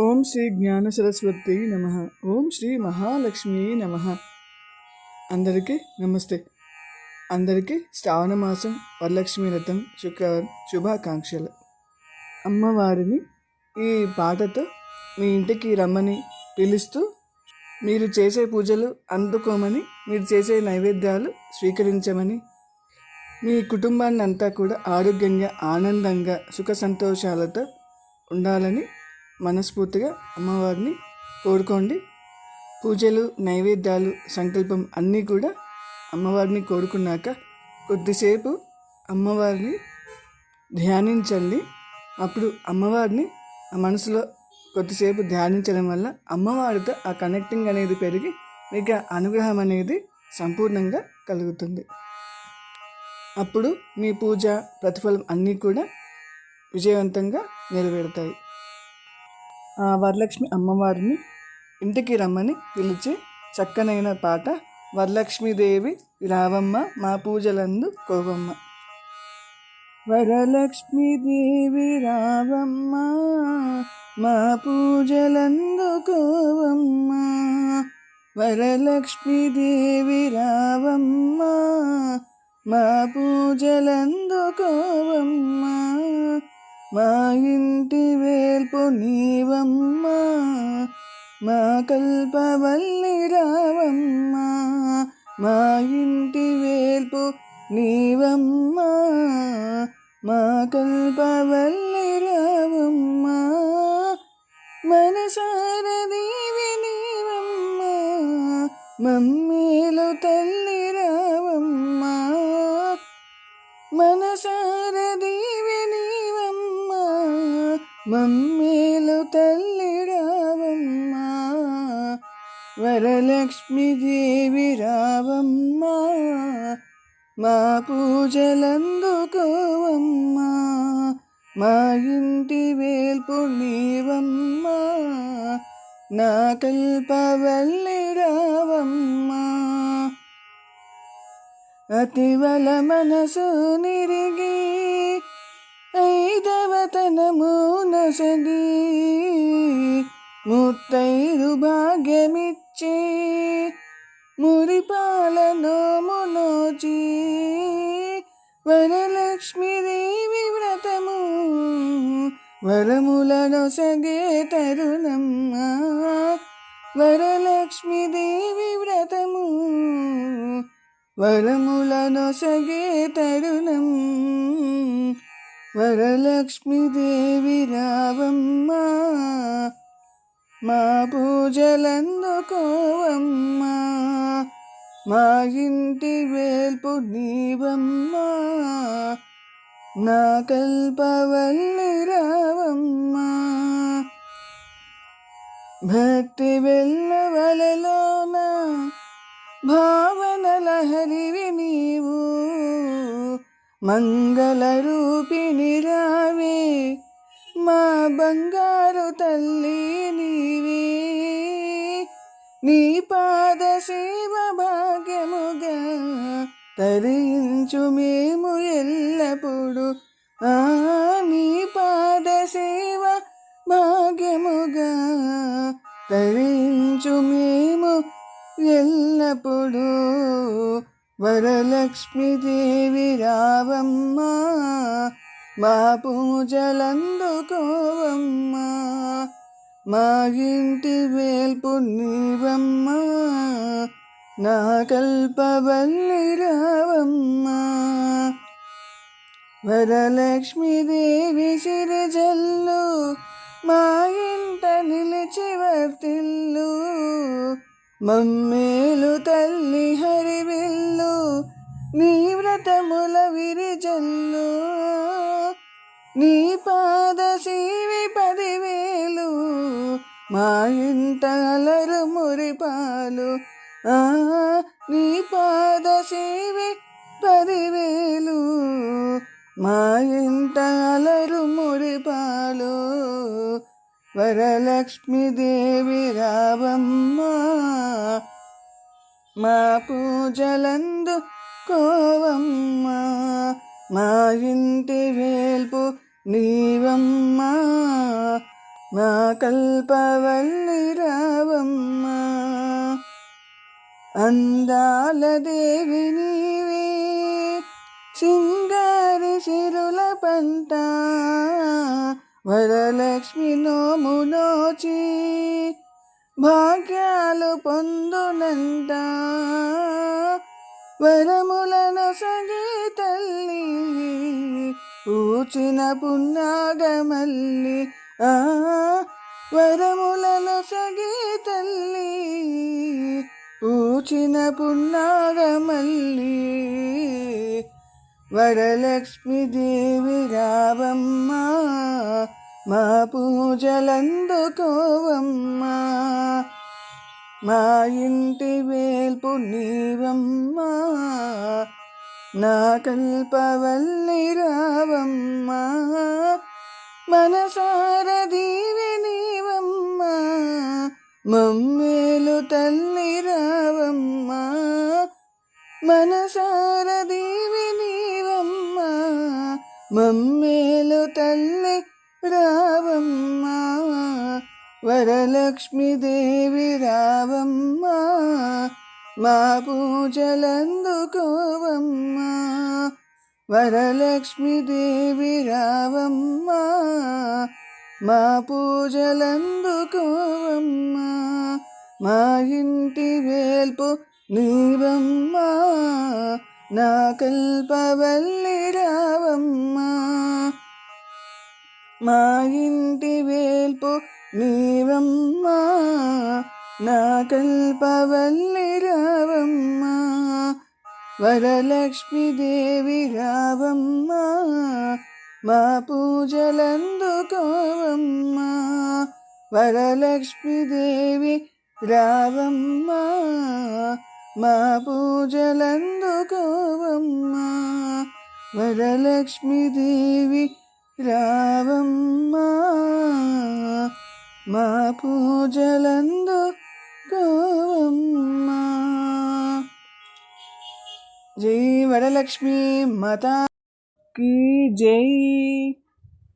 ఓం శ్రీ జ్ఞాన సరస్వతి నమ. ఓం శ్రీ మహాలక్ష్మి నమ. అందరికీ నమస్తే. అందరికీ శ్రావణ మాసం వరలక్ష్మి రథం శుక్రవారం శుభాకాంక్షలు. అమ్మవారిని ఈ పాటతో మీ ఇంటికి రమ్మని పిలుస్తూ మీరు చేసే పూజలు అందుకోమని మీరు చేసే నైవేద్యాలు స్వీకరించమని మీ కుటుంబాన్ని అంతా కూడా ఆరోగ్యంగా ఆనందంగా సుఖ సంతోషాలతో ఉండాలని మనస్ఫూర్తిగా అమ్మవారిని కోరుకోండి. పూజలు నైవేద్యాలు సంకల్పం అన్నీ కూడా అమ్మవారిని కోరుకున్నాక కొద్దిసేపు అమ్మవారిని ధ్యానించండి. అప్పుడు అమ్మవారిని ఆ మనసులో కొద్దిసేపు ధ్యానించడం వల్ల అమ్మవారితో ఆ కనెక్టింగ్ అనేది పెరిగి మీకు ఆ అనుగ్రహం అనేది సంపూర్ణంగా కలుగుతుంది. అప్పుడు మీ పూజ ప్రతిఫలం అన్నీ కూడా విజయవంతంగా నెరవేరుతాయి. వరలక్ష్మి అమ్మవారిని ఇంటికి రమ్మని పిలిచి చక్కనైన పాట వరలక్ష్మీదేవి రావమ్మ మా పూజలందు కోవమ్మ. వరలక్ష్మీదేవి రావమ్మ మా పూజలందు కోవమ్మ. వరలక్ష్మీదేవి రావమ్మ మా పూజలందు కోవమ్మ. మా ఇంటి వేల్పు నీవమ్మ మా కల్పవల్లి రావమ్మ మా ఇంటి వేల్పు నీవమ్మ మా కల్పవల్లి రావమ్మ. మనసార దేవి నీవమ్మ మమ్మీలు తల్లి మమ్మీలు తల్లిరావమ్మా వరలక్ష్మి దేవి రావమ్మా మా పూజలందుకోవమ్మా మా ఇంటి వేల్పు నీవమ్మా నా కల్పవల్లి రావమ్మా. అతివల మనసు నిరిగి ఐదవతనము నసగి ముత్తైదు భాగ్యమిచ్చి మురిపాలనోమునోచి వరలక్ష్మీదేవి వ్రతము వరములను సగే తరుణమ్మ వరలక్ష్మీదేవి వ్రతము వరములను సగే తరుణం. వరలక్ష్మీదేవి రావమ్మ మా పూజలందుకోవమ్మ మా ఇంటి వేల్పు నీవమ్మ నా కల్పవల్లి రావమ్మ. భక్తి వెళ్ళవలలోన భావన లహరివి మంగళరూపిణి రావే మా బంగారు తల్లి నీవే. నీ పాద సేవ భాగ్యముగా తరించు మేము ఎల్లప్పుడు. ఆ నీ పాద సేవ భాగ్యముగా తరించు మేము ఎల్లప్పుడూ. వరలక్ష్మీదేవి రావమ్మ మా పూజలందుకోవమ్మ మా ఇంటి వేల్పు నీవమ్మ నా కల్పవల్లి రావమ్మ. వరలక్ష్మీదేవి సిరిజల్లు మా ఇంట నిలిచి వర్తిల్లు మమ్మేలు తల్లి హరివిల్లు నీ వ్రతముల విరిజల్లు నీ పాద సీవి పదివేలు మా ఇంట అలరు మురిపాలు ఆ నీ పాద సేవి పదివేలు మా ఇంట అలరు మురిపాలు. వరలక్ష్మీదేవి రావమ్మ మా పూజలందు కోవమ్మ మా ఇంటి వేల్పు నీవమ్మ మా కల్పవల్లి రావమ్మ. అందాల దేవి నీవే సింగారి సిరుల పంట వరలక్ష్మి నోమునోచి భాగ్యాలు పొందునంట. వరములన సగి తల్లి ఊచిన పున్నాగమల్లి. ఆ వరములను సగి తల్లి ఊచిన పున్నాగమల్లి. వరలక్ష్మీదేవి రావమ్మ మా పూజలందుకోవమ్మ. మా ఇంటి వేల్పు నీవమ్మ నా కల్పవల్లి రావమ్మ. మనసార దీవి నీవమ్మా మమ్మేలు తల్లి రావమ్మ. మనసార దీవి మమ్మేలు తల్లి రావమ్మ వరలక్ష్మీదేవి రావమ్మ మా పూజలందుకోవమ్మ వరలక్ష్మీదేవి రావమ్మ మా పూజలందుకోవమ్మ మా ఇంటి వేల్పు నీవమ్మా. నా కల్పవల్లి రావమ్మా మా ఇంటి వేల్పు నీవమ్మ నా కల్పవల్లి రావమ్మా వరలక్ష్మీదేవి రావమ్మ మా పూజలందుకోవమ్మా వరలక్ష్మీదేవి రావమ్మ. మా పూజలందుకోవమ్మా వరలక్ష్మీదేవి రావమ్మా. మా పూజలందు పూజలందుకోవమ్మా జై వరలక్ష్మి మాతా కీ జై.